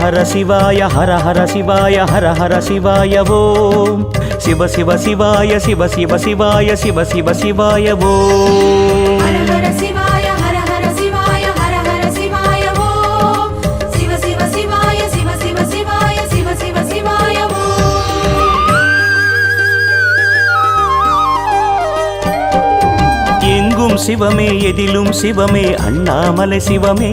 ஹர சிவாய ஹர ஹர சிவாய ஹர ஹர சிவாய ஓம் சிவ சிவ சிவாய சிவ சிவ சிவாய சிவ சிவ சிவாய ஓம் எங்கும் சிவமே எதிலும் சிவமே அண்ணாமலை சிவமே.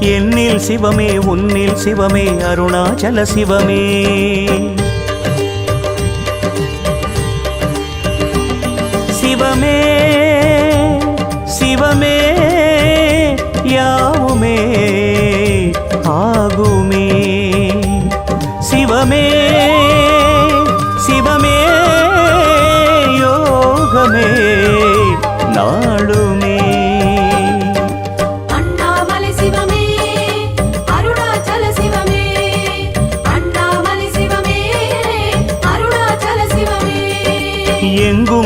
என்னில் சிவமே உன்னில் சிவமே அருணாச்சல சிவமே.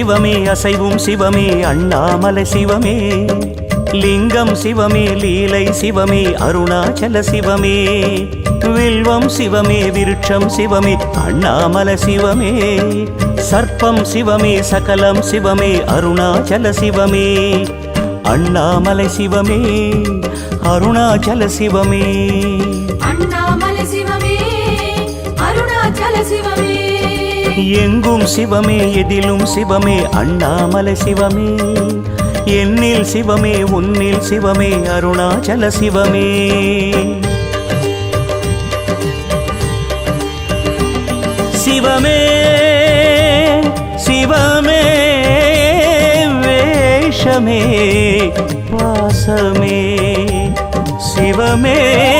சிவமே அசைவும் சிவமே அண்ணாமலை சிவமே. லிங்கம் சிவமே லீலை சிவமே அருணாச்சல சிவமே. வில்வம் சிவமே விருட்சம் சிவமே அண்ணாமல சிவமே. சர்ப்பம் சிவமே சகலம் சிவமே அருணாச்சல சிவமே. அண்ணாமலை சிவமே அருணாச்சல சிவமே. அண்ணாமலை சிவமே அருணாச்சல சிவமே. எங்கும் சிவமே எதிலும் சிவமே அண்ணாமலை சிவமே. என்னில் சிவமே உன்னில் சிவமே அருணாச்சல சிவமே. சிவமே சிவமே வேஷமே வாசமே. சிவமே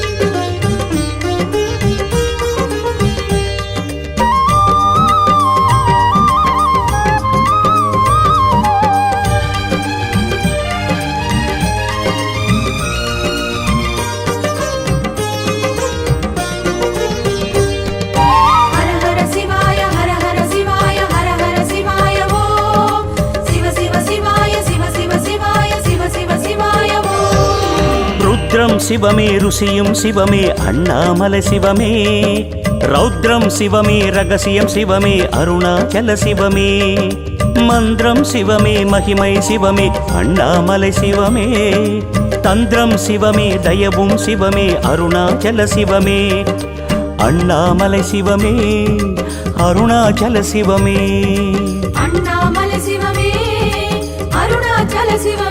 சிவமே ருசியும் சிவமே அண்ணாமலை சிவமே. ரௌத்ரம் சிவமே ரகசியம் சிவமே அருணாச்சல சிவமே. மந்திரம் சிவமே மகிமை சிவமே அண்ணாமலை சிவமே. தந்திரம் சிவமே தயவும் சிவமே அருணாச்சல சிவமே. அண்ணாமலை சிவமே அருணாச்சல சிவமே. அண்ணாமலை சிவமே அருணாச்சல சிவமே.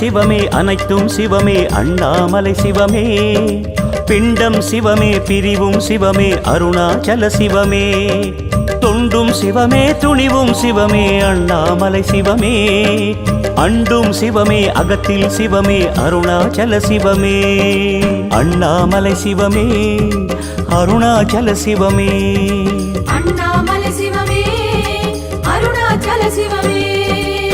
சிவமே அனைத்தும் சிவமே அண்ணாமலை சிவமே. பிண்டம் சிவமே பிரிவும் சிவமே அருணாச்சல சிவமே. தொண்டும் சிவமே துணிவும் சிவமே அண்ணாமலை சிவமே. அண்டும் சிவமே அகத்தில் சிவமே அருணாச்சல சிவமே. அண்ணாமலை சிவமே அருணாச்சல சிவமே. அண்ணாமலை சிவமே அருணாச்சல சிவமே.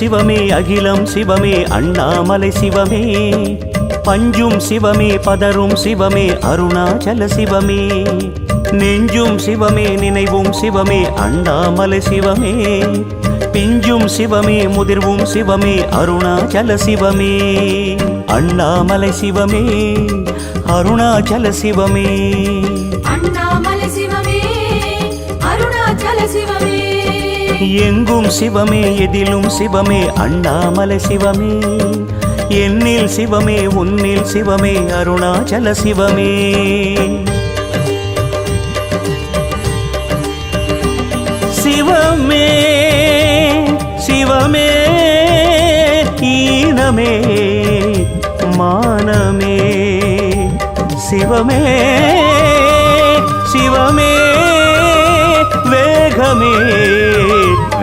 சிவமே அகிலம் சிவமே அண்ணாமலை சிவமே. பஞ்சும் சிவமே பதரும் சிவமே அருணாச்சல சிவமே. நெஞ்சும் சிவமே நினைவும் சிவமே அண்ணாமலை சிவமே. பிஞ்சும் சிவமே முதிர்வும் சிவமே அருணாச்சல சிவமே. அண்ணாமலை சிவமே அருணாச்சல சிவமே. எங்கும் சிவமே எதிலும் சிவமே அண்ணாமலை சிவமே. என்னில் சிவமே உன்னில் சிவமே அருணாச்சல சிவமே. சிவமே சிவமே ஈனமே மானமே. சிவமே சிவமே வேகமே.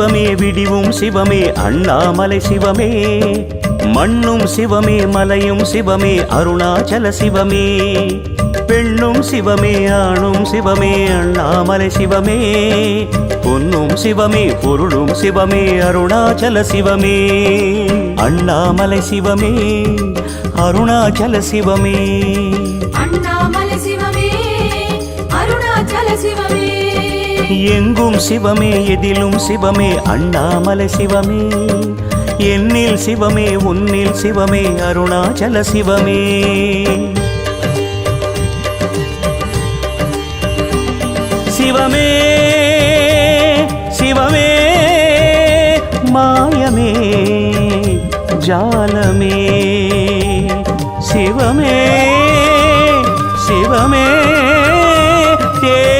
சிவமே விடிவும் சிவமே அண்ணாமலை சிவமே. மண்ணும் சிவமே மலையும் சிவமே அருணாச்சல சிவமே. பெண்ணும் சிவமே ஆணும் சிவமே அண்ணாமலை சிவமே. பொன்னும் சிவமே பொருளும் சிவமே அருணாச்சல சிவமே. அண்ணாமலை சிவமே அருணாச்சல சிவமே. எங்கும் சிவமே எதிலும் சிவமே அண்ணாமலை சிவமே. என்னில் சிவமே உன்னில் சிவமே அருணாச்சல சிவமே. சிவமே சிவமே மாயமே ஜாலமே. சிவமே சிவமே தே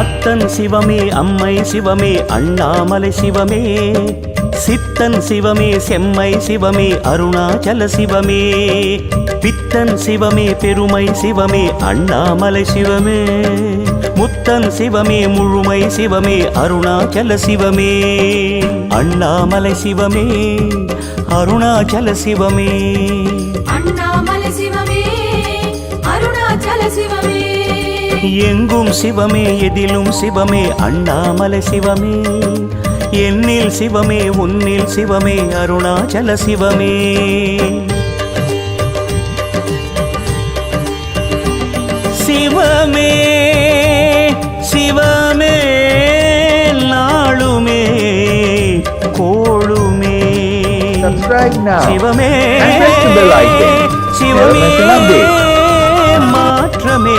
அத்தன் சிவமே அம்மை சிவமே அண்ணாமலை சிவமே. சித்தன் சிவமே செம்மை சிவமே அருணாச்சல சிவமே. பித்தன் சிவமே பெருமை சிவமே அண்ணாமலை சிவமே. முத்தன் சிவமே முழுமை சிவமே அருணாச்சல சிவமே. அண்ணாமலை சிவமே அருணாச்சல சிவமே. எங்கும் சிவமே எதிலும் சிவமே அண்ணாமலை சிவமே. என்னில் சிவமே உன்னில் சிவமே அருணாச்சல சிவமே. சிவமே சிவமே நாளுமே கோளுமே. சிவமே சிவமே. மாற்றமே.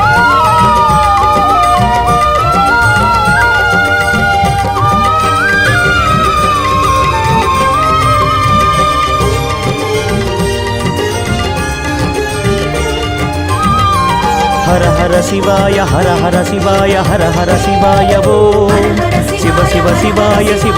ஹர ஹர சிவாய ஹர ஹர சிவாய ஹர ஹர சிவாய ஓ சிவ சிவ சிவாய சிவ